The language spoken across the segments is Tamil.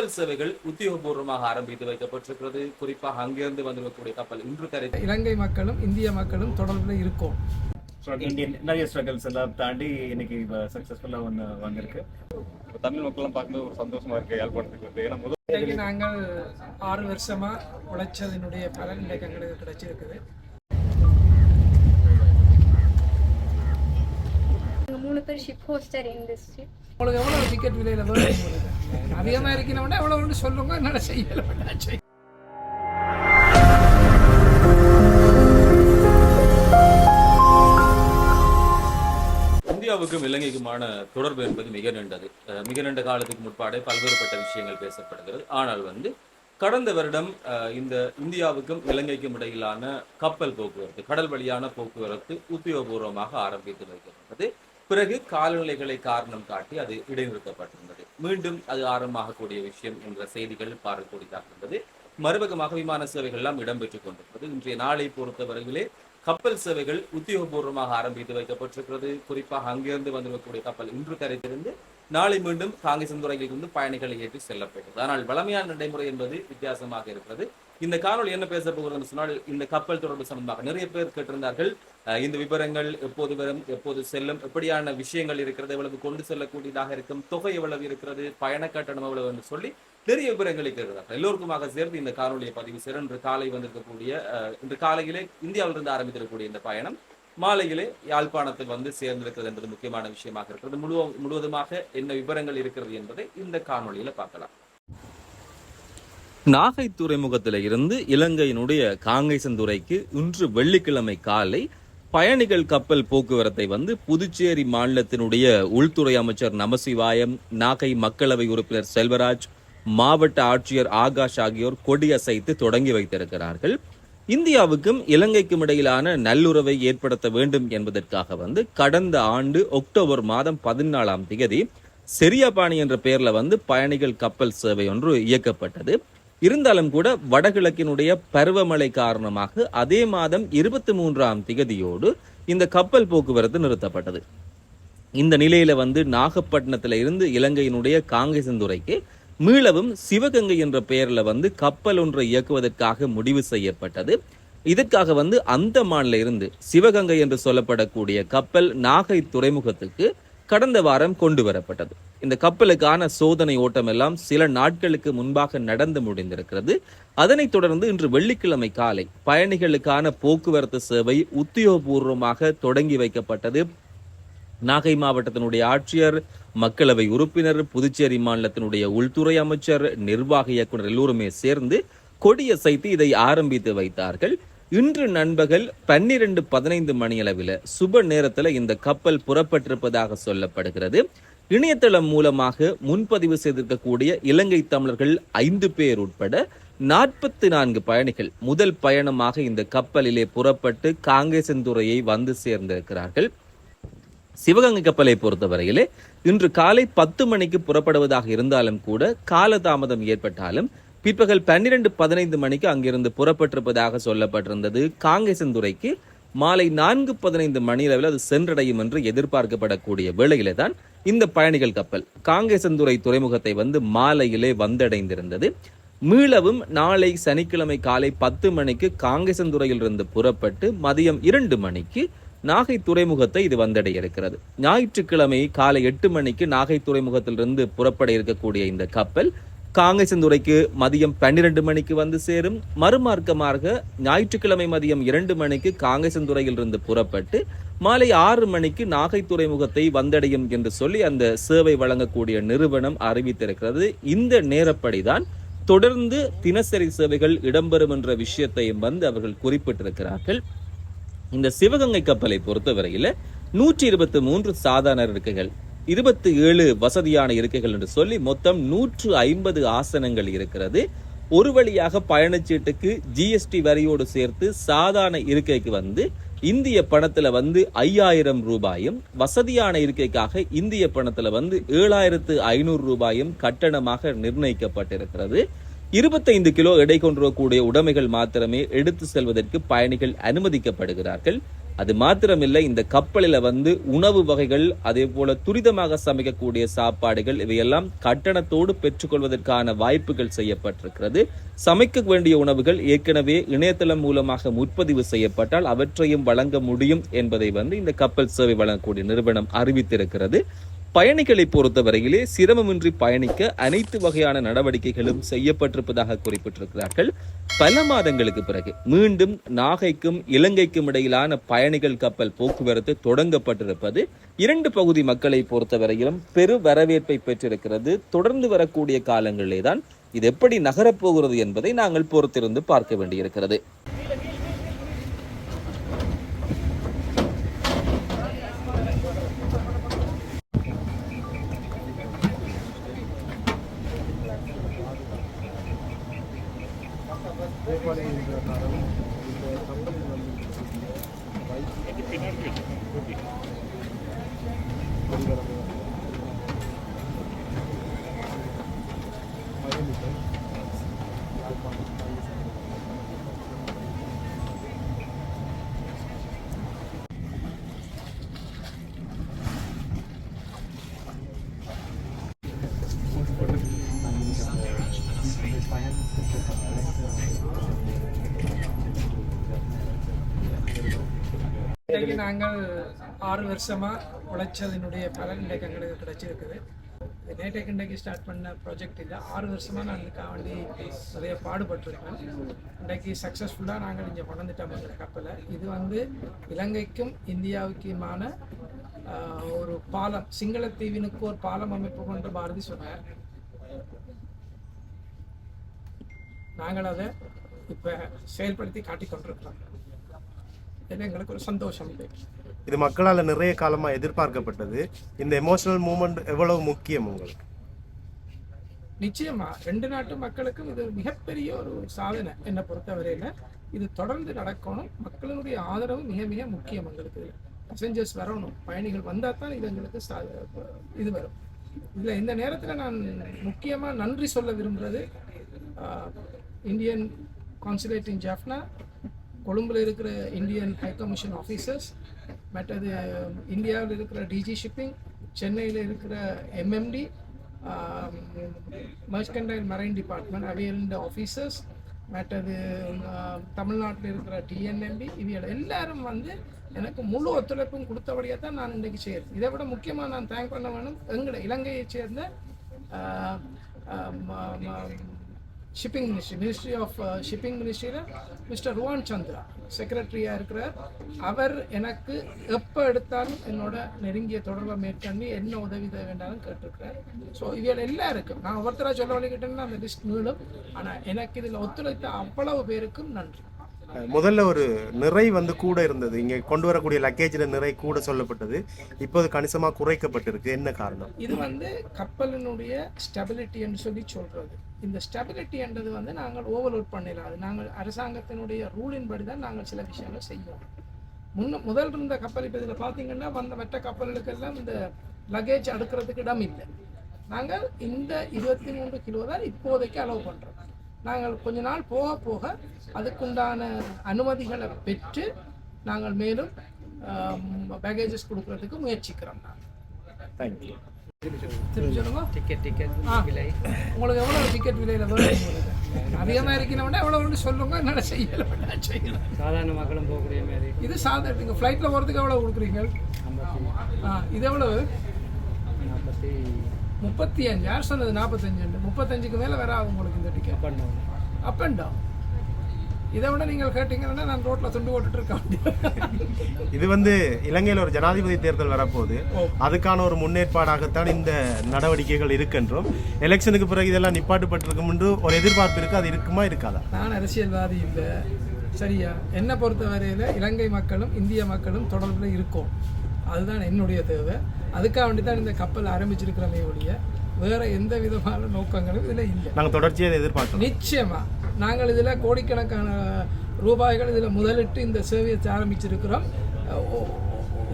கப்பல் சேவைகள் உத்தியோகபூர்வமாக ஆரம்பித்து வைக்கப்பட்டிருக்கிறது. குறிப்பாக அங்கிருந்து வந்திருக்கக்கூடிய கப்பல் இன்று கரை இலங்கை மக்களும் இந்திய மக்களும் தொடர்பில் இருக்கோம். இந்தியன் நிறைய ஸ்ட்ரகிள்ஸ் எல்லாம் தாண்டி இன்னைக்கு இப்போ சக்ஸஸ்ஃபுல்லாக ஒன்று வந்திருக்கு. தமிழ் மக்கள்லாம் பார்க்கும்போது ஒரு சந்தோஷமா இருக்கு யாழ்ப்பாணத்துக்கு வந்து ஏன்னா முதல் இன்றைக்கு நாங்கள் ஆறு வருஷமா உழைச்சதினுடைய பலன் இன்றைக்கு எங்களுக்கு கிடைச்சிருக்குது. மூணு பேர் ஷிப் ஹோஸ்டர் இண்டஸ்ட்ரி உங்களுக்கு எவ்வளோ டிக்கெட் விலையில் உங்களுக்கு? அதிகமாக இருக்கணும்னா எவ்வளோன்னு சொல்லுங்க என்னால் செய்யலை இந்தியாவுக்கும் இலங்கைக்குமான தொடர்பு என்பது மிக நீண்டது. மிக நீண்ட காலத்துக்கு முற்பாடே பல்வேறுபட்ட விஷயங்கள் பேசப்படுகிறது. ஆனால் வந்து கடந்த வருடம் இந்த இந்தியாவுக்கும் இலங்கைக்கும் இடையிலான கப்பல் போக்குவரத்து கடல் வழியான போக்குவரத்து உத்தியோகபூர்வமாக ஆரம்பித்து வைக்கப்பட்டது. பிறகு காலநிலைகளை காரணம் காட்டி அது இடைநிறுத்தப்பட்டிருந்தது. மீண்டும் அது ஆரம்பமாகக்கூடிய விஷயம் என்ற செய்திகள் பார்க்கக்கூடியதாக இருந்தது மறுபக்கமாக விமான சேவைகள் எல்லாம் இடம்பெற்றுக் கொண்டிருந்தது. இன்றைய நாளை பொறுத்தவரையிலே கப்பல் சேவைகள் உத்தியோகபூர்வமாக ஆரம்பித்து வைக்கப்பட்டிருக்கிறது. குறிப்பாக அங்கிருந்து வந்திருக்கக்கூடிய கப்பல் இன்று கரைத்திருந்து நாளை மீண்டும் காங்கேசந்துறையில் இருந்து பயணிகளை ஏற்றி செல்லப்பட்டது. ஆனால் வளமையான நடைமுறை என்பது வித்தியாசமாக இருக்கிறது. இந்த காணொலி என்ன பேச போகிறது என்று சொன்னால் இந்த கப்பல் தொடர்பு சம்பந்தமாக நிறைய பேர் கேட்டிருந்தார்கள். அஹ் இந்த விவரங்கள் எப்போது வரும் எப்போது செல்லும் எப்படியான விஷயங்கள் இருக்கிறது எவ்வளவு கொண்டு செல்லக்கூடியதாக இருக்கும் தொகை எவ்வளவு இருக்கிறது பயண கட்டணம் எவ்வளவு என்று சொல்லி நிறைய விவரங்களை கேட்கிறார்கள் எல்லோருக்குமாக சேர்ந்து இந்த காணொலியை பதிவு செய்ய இன்று காலை வந்திருக்கக்கூடிய இன்று காலையிலே இந்தியாவிலிருந்து ஆரம்பித்திருக்கக்கூடிய இந்த பயணம் மாலையிலே யாழ்ப்பாணத்தில் வந்து சேர்ந்திருக்கிறது என்பது முக்கியமான விஷயமாக இருக்கிறது. முழுவ முழுவதுமாக என்ன விவரங்கள் இருக்கிறது என்பதை இந்த காணொலியில பார்க்கலாம். நாகை துறைமுகத்தில் இருந்து இலங்கையினுடைய காங்கேசந்துறைக்கு இன்று வெள்ளிக்கிழமை காலை பயணிகள் கப்பல் போக்குவரத்தை வந்து புதுச்சேரி மாநிலத்தினுடைய உள்துறை அமைச்சர் நமசிவாயம் நாகை மக்களவை உறுப்பினர் செல்வராஜ் மாவட்ட ஆட்சியர் ஆகாஷ் ஆகியோர் கொடியசைத்து தொடங்கி வைத்திருக்கிறார்கள். இந்தியாவுக்கும் இலங்கைக்கும் இடையிலான நல்லுறவை ஏற்படுத்த வேண்டும் என்பதற்காக வந்து கடந்த ஆண்டு அக்டோபர் மாதம் பதினாலாம் தேதி செரியாபாணி என்ற பெயர்ல வந்து பயணிகள் கப்பல் சேவை ஒன்று இயக்கப்பட்டது. இருந்தாலும் கூட வடகிழக்கினுடைய பருவமழை காரணமாக அதே மாதம் இருபத்தி மூன்றாம் திகதியோடு இந்த கப்பல் போக்குவரத்து நிறுத்தப்பட்டது. இந்த நிலையில வந்து நாகப்பட்டினத்துல இருந்து இலங்கையினுடைய காங்கேசந்துறைக்கு மீளவும் சிவகங்கை என்ற பெயரில் வந்து கப்பல் ஒன்றை இயக்குவதற்காக முடிவு செய்யப்பட்டது. இதற்காக வந்து அந்தமான்ல இருந்து சிவகங்கை என்று சொல்லப்படக்கூடிய கப்பல் நாகை துறைமுகத்துக்கு கடந்த வாரம் கொண்டு வரப்பட்டது. இந்த கப்பலுக்கான சோதனை ஓட்டம் எல்லாம் சில நாட்களுக்கு முன்பாக நடந்து முடிந்திருக்கிறது. அதனைத் தொடர்ந்து இன்று வெள்ளிக்கிழமை காலை பயணிகளுக்கான போக்குவரத்து சேவை உத்தியோகபூர்வமாக தொடங்கி வைக்கப்பட்டது. நாகை மாவட்டத்தினுடைய ஆட்சியர் மக்களவை உறுப்பினர் புதுச்சேரி மாநிலத்தினுடைய உள்துறை அமைச்சர் நிர்வாக இயக்குனர் எல்லோருமே சேர்ந்து கொடியசைத்து இதை ஆரம்பித்து வைத்தார்கள். இன்று நண்பகல் பன்னிரண்டு பதினைந்து மணியளவில் சுப நேரத்தில் இந்த கப்பல் புறப்பட்டிருப்பதாக சொல்லப்படுகிறது. இணையதளம் மூலமாக முன்பதிவு செய்திருக்கக்கூடிய இலங்கை தமிழர்கள் ஐந்து பேர் உட்பட நாற்பத்தி நான்கு பயணிகள் முதல் பயணமாக இந்த கப்பலிலே புறப்பட்டு காங்கேசந்துறையை வந்து சேர்ந்திருக்கிறார்கள். சிவகங்கை கப்பலை பொறுத்தவரையிலே இன்று காலை பத்து மணிக்கு புறப்படுவதாக இருந்தாலும் கூட காலதாமதம் ஏற்பட்டாலும் பிற்பகல் பன்னிரண்டு பதினைந்து மணிக்கு அங்கிருந்து புறப்பட்டிருப்பதாக சொல்லப்பட்டிருந்தது. காங்கேசந்துறைக்கு மாலை நான்கு பதினைந்து மணி அளவில் அது சென்றடையும் என்று எதிர்பார்க்கப்படக்கூடிய வேளையிலே தான் இந்த பயணிகள் கப்பல் காங்கேசந்துறை துறைமுகத்தை வந்து மாலையிலே வந்தடைந்திருந்தது. மீளவும் நாளை சனிக்கிழமை காலை பத்து மணிக்கு காங்கேசந்துறையிலிருந்து புறப்பட்டு மதியம் இரண்டு மணிக்கு நாகை துறைமுகத்தை இது வந்தடைய இருக்கிறது ஞாயிற்றுக்கிழமை காலை எட்டு மணிக்கு நாகை துறைமுகத்திலிருந்து புறப்பட இருக்கக்கூடிய இந்த கப்பல் காங்கேசந்துறைக்கு மதியம் பன்னிரண்டு மணிக்கு வந்து சேரும். மறுமார்க்கமாக ஞாயிற்றுக்கிழமை மதியம் இரண்டு மணிக்கு காங்கேசந்துறையிலிருந்து புறப்பட்டு மாலை ஆறு மணிக்கு நாகை துறைமுகத்தை வந்தடையும் என்று சொல்லி அந்த சேவை வழங்கக்கூடிய நிறுவனம் அறிவித்திருக்கிறது. இந்த நேரப்படிதான் தொடர்ந்து தினசரி சேவைகள் இடம்பெறும் என்ற விஷயத்தையும் வந்து அவர்கள் குறிப்பிட்டிருக்கிறார்கள். இந்த சிவகங்கை கப்பலை பொறுத்தவரையில நூற்றி இருபத்தி மூன்று சாதாரண இருக்கைகள் இருபத்தி ஏழு வசதியான இருக்கைகள் என்று சொல்லி மொத்தம் நூற்று ஐம்பது ஆசனங்கள் இருக்கிறது. ஒரு வழியாக பயணச்சீட்டுக்கு ஜிஎஸ்டி வரியோடு சேர்த்து சாதாரண இருக்கைக்கு வந்து இந்திய பணத்தில் வந்து ஐயாயிரம் ரூபாயும் வசதியான இருக்கைக்காக இந்திய பணத்தில் வந்து ஏழாயிரத்து ஐநூறு ரூபாயும் கட்டணமாக நிர்ணயிக்கப்பட்டிருக்கிறது. இருபத்தைந்து கிலோ எடை கொண்டிருக்கக்கூடிய உடைமைகள் மாத்திரமே எடுத்து செல்வதற்கு பயணிகள் அனுமதிக்கப்படுகிறார்கள். அது மாத்திரமில்லை இந்த கப்பலில் வந்து உணவு வகைகள் அதே போல துரிதமாக சமைக்கக்கூடிய சாப்பாடுகள் இவையெல்லாம் கட்டணத்தோடு பெற்றுக்கொள்வதற்கான வாய்ப்புகள் செய்யப்பட்டிருக்கிறது. சமைக்க வேண்டிய உணவுகள் ஏற்கனவே இணையதளம் மூலமாக முற்பதிவு செய்யப்பட்டால் அவற்றையும் வழங்க முடியும் என்பதை வந்து இந்த கப்பல் சேவை வழங்கக்கூடிய நிறுவனம் அறிவித்திருக்கிறது. பயணிகளை பொறுத்தவரையிலே சிரமமின்றி பயணிக்க அனைத்து வகையான நடவடிக்கைகளும் செய்யப்பட்டிருப்பதாக குறிப்பிட்டிருக்கிறார்கள். பல மாதங்களுக்கு பிறகு மீண்டும் நாகைக்கும் இலங்கைக்கும் இடையிலான பயணிகள் கப்பல் போக்குவரத்து தொடங்கப்பட்டிருப்பது இரண்டு பகுதி மக்களை பொறுத்தவரையிலும் பெரு வரவேற்பை பெற்றிருக்கிறது. தொடர்ந்து வரக்கூடிய காலங்களிலே தான் இது எப்படி நகரப்போகிறது என்பதை நாங்கள் பொறுத்திருந்து பார்க்க வேண்டியிருக்கிறது. var. இன்றைக்கு நாங்கள் ஆறு வருஷமா உழைச்சதினுடைய பலன் இன்றைக்கு எங்களுக்கு கிடைச்சிருக்குது. இது நேற்றைக்கு இன்றைக்கு ஸ்டார்ட் பண்ண ப்ராஜெக்ட் இல்லை ஆறு வருஷமாக நான் இதுக்காக வேண்டி நிறைய பாடுபட்டிருக்கேன். இன்றைக்கு சக்ஸஸ்ஃபுல்லாக நாங்கள் இங்கே கொண்டுட்டோம் இந்த கப்பலை. இது வந்து இலங்கைக்கும் இந்தியாவுக்குமான ஒரு பாலம் சிங்களத்தீவினுக்கு ஒரு பாலம் அமைப்பு கொண்டு பாரதி சொன்னார். நாங்கள் அதை இப்போ செயல்படுத்தி காட்டிக் கொண்டிருக்கிறோம் இது எங்களுக்கு ஒரு சந்தோஷம் இது. இது மக்களால் நிறைய காலமாக எதிர்பார்க்கப்பட்டது. இந்த எமோஷனல் மூமெண்ட் எவ்வளவு முக்கியம் உங்களுக்கு? நிச்சயமா ரெண்டு நாட்டு மக்களுக்கும் இது மிகப்பெரிய ஒரு சாதனை. என்னை பொறுத்தவரையில இது தொடர்ந்து நடக்கணும். மக்களினுடைய ஆதரவு மிக மிக முக்கியம் எங்களுக்கு. பேசஞ்சர்ஸ் வரணும். பயணிகள் வந்தால் தான் இது எங்களுக்கு சா- இது வரும். இதில் இந்த நேரத்தில் நான் முக்கியமாக நன்றி சொல்ல விரும்புகிறது இந்தியன் கான்சுலேட் இன் ஜாஃப்னா கொழும்பில் இருக்கிற இந்தியன் ஹை கமிஷன் ஆஃபீஸர்ஸ் மற்றது um, இந்தியாவில் இருக்கிற டிஜி ஷிப்பிங் சென்னையில் இருக்கிற எம்எம்டி மர்ச்கண்டைல் மரைன் டிபார்ட்மெண்ட் அவையல் ஆஃபீஸர்ஸ் மற்றது um, um, தமிழ்நாட்டில் இருக்கிற டிஎன்எம்பி இவையோட எல்லாரும் வந்து எனக்கு முழு ஒத்துழைப்பும் கொடுத்தபடியாக தான் நான் இன்றைக்கு செய்கிறேன் இதை விட முக்கியமாக நான் தேங்க் பண்ண வேணும் எங்களை இலங்கையை சேர்ந்த uh, shipping ministry ministry of shipping மினிஸ்ட்ரியில் mister Ruwan Chandra செக்ரட்டரியாக இருக்கிறார். அவர் எனக்கு எப்போ எடுத்தாலும் என்னோட நெருங்கிய தொடர்பை மேற்கொண்டு என்ன உதவி தேவை வேண்டாலும் கேட்டிருக்கிறார். ஸோ இதில் எல்லாம் இருக்குது நான் ஒருத்தராக சொல்ல வழிகிட்டேன்னா அந்த லிஸ்ட் நீளும். ஆனால் எனக்கு இதில் ஒத்துழைத்த அவ்வளவு பேருக்கும் நன்றி. முதல்ல ஒரு நிறை வந்து கூட இருந்தது. இங்கே கொண்டு வரக்கூடிய லக்கேஜில் நிறை கூட சொல்லப்பட்டது. இப்போது கணிசமாக குறைக்கப்பட்டிருக்கு. என்ன காரணம்? இது வந்து கப்பலினுடைய ஸ்டெபிலிட்டி என்று சொல்லி சொல்கிறது இந்த ஸ்டெபிலிட்டி என்றது வந்து நாங்கள் ஓவர்லோட் பண்ணிடலாம் நாங்கள் அரசாங்கத்தினுடைய ரூலின்படி தான் நாங்கள் சில விஷயங்கள் செய்வோம். முன்ன முதல் இருந்த கப்பல் இப்போ இதில் பார்த்தீங்கன்னா வந்த மற்ற கப்பல்களுக்கெல்லாம் இந்த லக்கேஜ் அடுக்கிறதுக்கு இடம் இல்லை. நாங்கள் இந்த இருபத்தி மூன்று கிலோ தான் இப்போதைக்கு அலோவ் பண்ணுறோம் நாங்கள் கொஞ்ச நாள் போக போக அதுக்குண்டான அனுமதிகளை பெற்று நாங்கள் மேலும் பேகேஜஸ் கொடுக்கறதுக்கு முயற்சிக்கிறோம் நாங்கள். தேங்க்யூ திருப்பி சொல்லுங்க. டிக்கெட் டிக்கெட் விலை. உங்களுக்கு எவ்வளோ டிக்கெட் விலையில் உங்களுக்கு அதிகமாக இருக்கணும்னா எவ்வளோ ஒன்று சொல்லுங்க. என்னால் செய்யலை செய்யலாம் சாதாரண மக்களும் போகக்கூடிய மாதிரி. இது சாதாரண நீங்கள் ஃப்ளைட்டில் போகிறதுக்கு எவ்வளோ கொடுக்குறீங்க? ஆ இது எவ்வளவு? நாற்பத்தி முப்பத்தி அஞ்சு யார் சொன்னது நாற்பத்தஞ்சு முப்பத்தஞ்சுக்கு மேலே வேற ஆகும் உங்களுக்கு இந்த டிக்கெட் அப் அண்ட் டவுன் இதை விட நீங்கள் கேட்டீங்கன்னா நான் ரோட்டில் துண்டு போட்டுட்டு இருக்க வேண்டியது. இது வந்து இலங்கையில் ஒரு ஜனாதிபதி தேர்தல் வரப்போகுது. அதுக்கான ஒரு முன்னேற்பாடாகத்தான் இந்த நடவடிக்கைகள் இருக்கின்றோம். எலெக்ஷனுக்கு பிறகு இதெல்லாம் நிப்பாட்டுப்பட்டிருக்கும் என்று ஒரு எதிர்பார்ப்பு இருக்கு அது இருக்குமா இருக்காதா? நான் அரசியல்வாதி இல்லை. சரியா? என்னை பொறுத்தவரையில் இலங்கை மக்களும் இந்திய மக்களும் தொடர்பில் இருக்கோம். அதுதான் என்னுடைய தேவை. அதுக்காக வேண்டி தான் இந்த கப்பல் ஆரம்பிச்சிருக்கிறமே ஒழிய வேற எந்த விதமான நோக்கங்களும் இதில் இல்லை. நாங்கள் தொடர்ச்சியாக எதிர்பார்க்கிறோம். நிச்சயமா. நாங்கள் இதில் கோடிக்கணக்கான ரூபாய்கள் இதில் முதலிட்டு இந்த சேவையை ஆரம்பிச்சிருக்கிறோம்.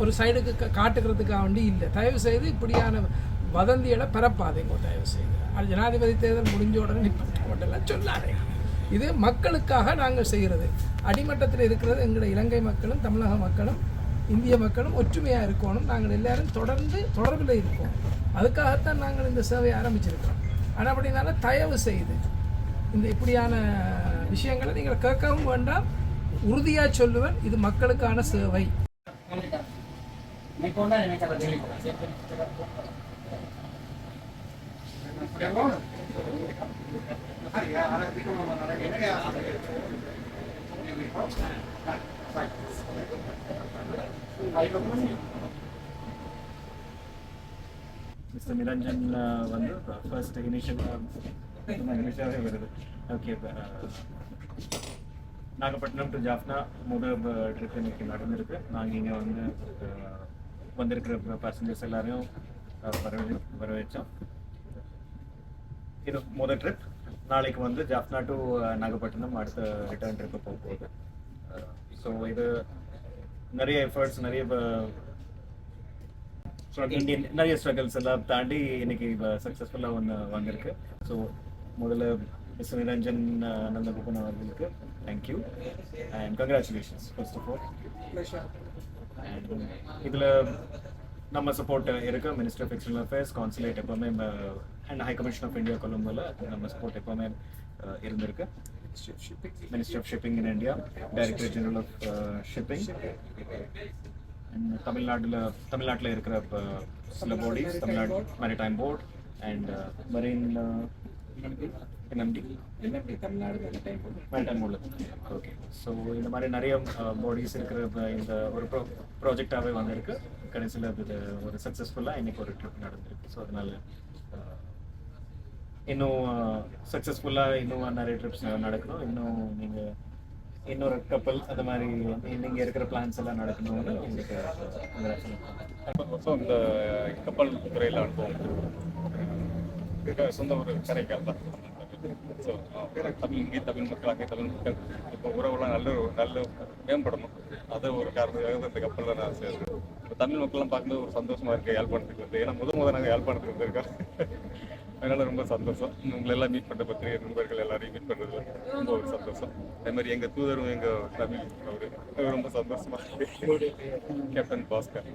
ஒரு சைடுக்கு காட்டுக்கிறதுக்காக வேண்டி இல்லை. தயவு செய்து இப்படியான வதந்திகளை பரப்பாதீங்க தயவு செய்து. அது ஜனாதிபதி தேர்தல் முடிஞ்ச உடனே சொல்லாதீங்க இது மக்களுக்காக நாங்கள் செய்கிறது அடிமட்டத்தில் இருக்கிறது எங்களுடைய இலங்கை மக்களும் தமிழக மக்களும் இந்திய மக்களும் ஒற்றுமையாக இருக்கணும். நாங்கள் எல்லாரும் தொடர்ந்து தொடர்பில் இருக்கோம். அதுக்காகத்தான் நாங்கள் இந்த சேவையை ஆரம்பிச்சிருக்கிறோம். ஆனால் அப்படினால தயவு செய்து இந்த இப்படியான விஷயங்களை நீங்கள் கேட்கவும் வேண்டாம். உறுதியாக சொல்லுவேன் இது மக்களுக்கான சேவை. மிஸ்டர் நிரஞ்சன் uh, வந்து ஃபர்ஸ்ட் இனிஷியல் இனிஷியலாகவே வருது. Okay uh, Nagapattinam to Jaffna முதல் ட்ரிப் uh, இன்னைக்கு நடந்திருக்கு. நாங்கள் இங்கே வந்து வந்திருக்கிற பேசஞ்சர்ஸ் எல்லாரையும் uh, வரவே வரவேற்றோம். இது முதல் ட்ரிப் நாளைக்கு வந்து ஜாஃப்னா டு நாகப்பட்டினம் அடுத்த ரிட்டர்ன் ட்ரிப்பு போக போகுது. ஸோ இது நிறைய எஃபர்ட்ஸ் நிறைய இந்தியன் நிறைய ஸ்ட்ரகிள்ஸ் எல்லாம் தாண்டி இன்னைக்கு சக்ஸஸ்ஃபுல்லாக ஒன்று வந்திருக்கு. ஸோ முதல்ல மிஸ் நிரஞ்சன் அஹ், நந்தகோபன் அவர்களுக்கு thank you and congratulations first of all and இதில் நம்ம சப்போர்ட் இருக்கு minister of external affairs consulate எப்பவுமே and high commission of India கொலம்போல நம்ம சப்போர்ட் எப்பவுமே அஹ், இருந்திருக்கு minister of shipping in India director general of shipping and தமிழ்நாட்டில் தமிழ்நாட்டில் இருக்கிற இப்போ சில bodies Tamil Nadu maritime board and marine NMD Tamil Nadu time maritime போர்டில் ஓகே ஸோ இந்த மாதிரி நிறைய பாடிஸ் இருக்கிற இப்ப இந்த ஒரு ப்ரோ ப்ராஜெக்டாகவே வந்திருக்கு. கடைசியில் இது ஒரு சக்ஸஸ்ஃபுல்லாக இன்னைக்கு ஒரு ட்ரிப் நடந்திருக்கு. ஸோ அதனால இன்னும் சக்ஸஸ்ஃபுல்லாக இன்னும் நிறைய ட்ரிப்ஸ் நடக்கணும். இன்னும் நீங்கள் இன்னொரு கப்பல் அந்த மாதிரி நீங்கள் இருக்கிற பிளான்ஸ் எல்லாம் நடக்கணும்னு உங்களுக்கு வருஷம் இந்த கப்பல் துறையில் அனுபவம் சொந்த ஒரு கரைக்கால் தான். ஸோ தமிழ் இங்கே தமிழ் மக்கள் அங்கே தமிழ் மக்கள் இப்போ உறவுலாம் நல்ல நல்ல மேம்படணும். அது ஒரு காரணத்துக்காக இந்த கப்பலில் நான் சேர்ந்தேன். இப்போ தமிழ் மக்கள்லாம் பார்க்கும்போது ஒரு சந்தோஷமா இருக்கு யாழ்ப்பாணத்துக்கு வந்து. ஏன்னா முதல் முதல் நாங்கள் யாழ்ப்பாணத்துக்கு வந்திருக்கோம். அதனால ரொம்ப சந்தோஷம். உங்களை எல்லாம் மீட் பண்ண பத்திரிகை நண்பர்கள் எல்லாரையும் மீட் பண்ணுறதுல ரொம்ப ஒரு சந்தோஷம். அதே மாதிரி எங்கள் தூதரும் எங்கள் தமிழ் அவரு ரொம்ப சந்தோஷமா இருக்கு. கேப்டன் பாஸ்கர்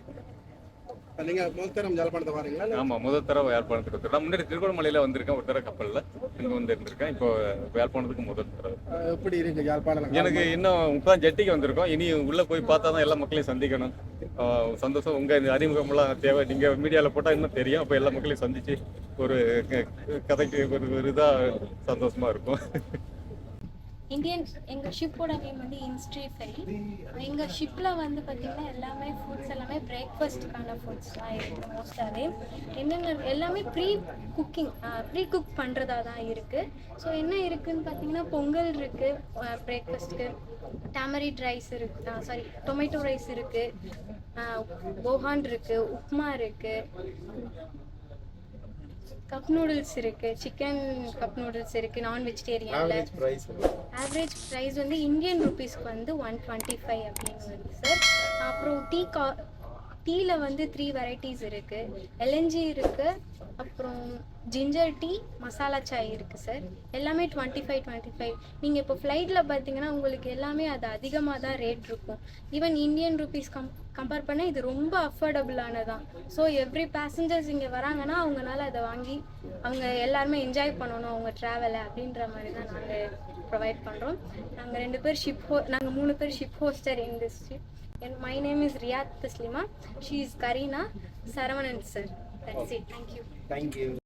நீங்க முதல் தரம் ஜலப்பாணத்தை வாரீங்களா? ஆமா முதல் தடவை யாழ்ப்பாணத்துக்கு நான் முன்னாடி திருகோணமலையில வந்திருக்கேன் ஒரு தடவை கப்பல்ல. இங்க வந்து இருந்திருக்கேன் இப்போ யாழ்ப்பாணத்துக்கு முதல் தடவை. எப்படி இருக்கு யாழ்ப்பாணம்? எனக்கு இன்னும் இப்பதான் ஜெட்டிக்கு வந்திருக்கோம். இனி உள்ள போய் பார்த்தா தான் எல்லா மக்களையும் சந்திக்கணும். சந்தோஷம். உங்க இந்த அறிமுகம்லாம் தேவை. நீங்க மீடியால போட்டா இன்னும் தெரியும். அப்ப எல்லா மக்களையும் சந்திச்சு ஒரு கதைக்கு ஒரு ஒரு இதா சந்தோஷமா இருக்கும். இந்தியன் எங்கள் ஷிப்போட நேம் வந்து இன்ஸ்ட்ரி ஃபெரி எங்கள் ஷிப்பில் வந்து பார்த்திங்கன்னா எல்லாமே ஃபுட்ஸ் எல்லாமே பிரேக்ஃபாஸ்ட்டுக்கான ஃபுட்ஸ் தான் இருக்குது மோஸ்ட்டாகவே என்னென்ன எல்லாமே ப்ரீ குக்கிங் ப்ரீ குக் பண்ணுறதா தான் இருக்குது ஸோ என்ன இருக்குதுன்னு பார்த்தீங்கன்னா பொங்கல் இருக்குது பிரேக்ஃபாஸ்ட்டுக்கு டேமரிட் ரைஸ் இருக்கு சாரி டொமேட்டோ ரைஸ் இருக்குது போஹான் இருக்குது உப்மா இருக்குது கப் நூடுல்ஸ் இருக்கு. சிக்கன் கப் நூடுல்ஸ் இருக்கு. நான் வெஜிடேரியன்ல ஆவரேஜ் ப்ரைஸ் வந்து இந்தியன் ருபீஸ்க்கு வந்து ஒன் டுவெண்ட்டி ஃபைவ் அப்படின்னு வருது சார் அப்புறம் டீ கா டீயில் வந்து த்ரீ வெரைட்டிஸ் இருக்குது எல்என்ஜி இருக்குது அப்புறம் ஜிஞ்சர் டீ மசாலா சாய் இருக்குது சார் எல்லாமே டுவெண்ட்டி ஃபைவ் டுவெண்ட்டி ஃபைவ் நீங்கள் இப்போ ஃப்ளைட்டில் பார்த்தீங்கன்னா உங்களுக்கு எல்லாமே அது அதிகமாக தான் ரேட் இருக்கும். Even Indian rupees come compare பண்ண இது ரொம்ப அஃபோர்டபுளானதான் ஸோ எவ்ரி பேசஞ்சர்ஸ் இங்கே வராங்கன்னா அவங்களால அதை வாங்கி அவங்க எல்லாருமே என்ஜாய் பண்ணணும் அவங்க ட்ராவலை அப்படின்ற மாதிரி தான் நாங்கள் ப்ரொவைட் பண்ணுறோம் நாங்கள் ரெண்டு பேர் ஷிப் ஹோ நாங்கள் மூணு பேர் ship hostel in And my name is Riyad Taslima. She is Karina Saravanan, sir. That's okay. it. Thank you. Thank you.